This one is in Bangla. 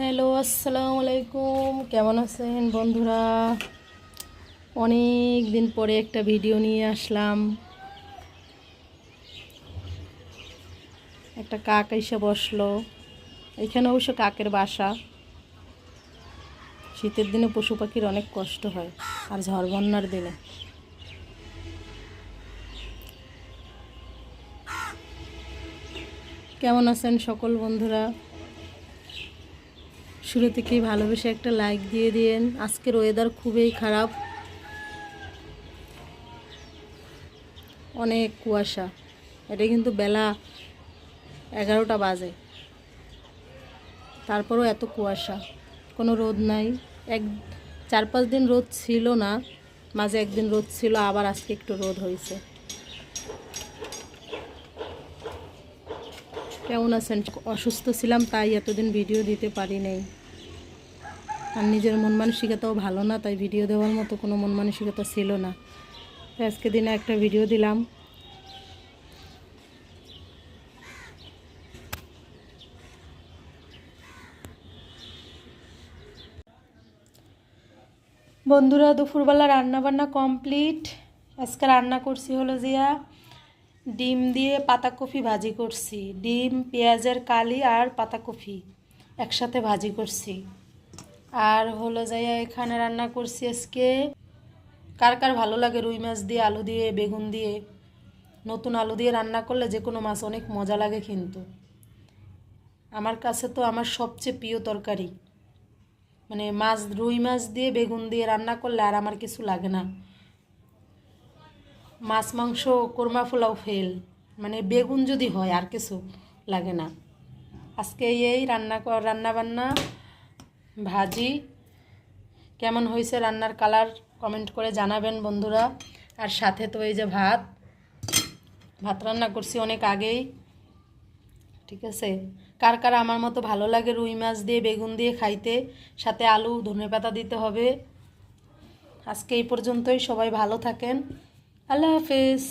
হ্যালো আসসালামু আলাইকুম কেমন আছেন বন্ধুরা? অনেক দিন পরে একটা ভিডিও নিয়ে আসলাম। একটা কাক এসে বসল। এখানে অবশ্য কাকের বাসা। শীতের দিনে পশু পাখির অনেক কষ্ট হয়, আর ঝড় বন্যার দিনে। কেমন আছেন সকল বন্ধুরা? শুরু থেকেই ভালোবেসে একটা লাইক দিয়ে দিয়েন। আজকের ওয়েদার খুবই খারাপ। অনেক কুয়াশা। এটা কিন্তু বেলা এগারোটা বাজে। তারপরও এত কুয়াশা। কোনো রোদ নাই। এক, চার পাঁচ দিন রোদ ছিল না। মাঝে একদিন রোদ ছিল, আবার আজকে একটু রোদ হয়েছে। কেমন আছেন? অসুস্থ ছিলাম, তাই এতদিন ভিডিও দিতে পারি নাই। আর নিজের মন মানসিকতাও ভালো না, তাই ভিডিও দেওয়ার মতো কোনো মন মানসিকতা ছিল না। আজকে দিনে একটা ভিডিও দিলাম। বন্ধুরা, দুপুরবেলা রান্না বান্না কমপ্লিট আজকে রান্না করছি হলো জিয়া। ডিম দিয়ে পাতাকপি ভাজি করছি। ডিম, পেঁয়াজের কালি আর পাতাকপি একসাথে ভাজি করছি। আর হলো যাইয়া এখানে রান্না করছি আজকে কার কার ভালো লাগে রুই মাছ দিয়ে, আলু দিয়ে, বেগুন দিয়ে? নতুন আলু দিয়ে রান্না করলে যে কোনো মাছ অনেক মজা লাগে কিন্তু। আমার কাছে তো আমার সবচেয়ে প্রিয় তরকারি। মানে মাছ, রুই মাছ দিয়ে, বেগুন দিয়ে রান্না করলে আর আমার কিছু লাগে না। মাছ, মাংস, কোরমা, পোলাও ফেল। মানে বেগুন যদি হয়, আর কিছু লাগে না। আজকে এই রান্না রান্না বান্না, ভাজি। কেমন হয়েছে রান্নার কালার কমেন্ট করে জানাবেন বন্ধুরা। আর সাথে তো এই যে ভাত। ভাত রান্না করছি অনেক আগেই। ঠিক আছে? কার কার আমার মতো ভালো লাগে রুই মাছ দিয়ে, বেগুন দিয়ে খাইতে, সাথে আলু ধনে পাতা দিতে হবে। আজকে এই পর্যন্তই। সবাই ভালো থাকেন। আল্লাহ হাফেজ।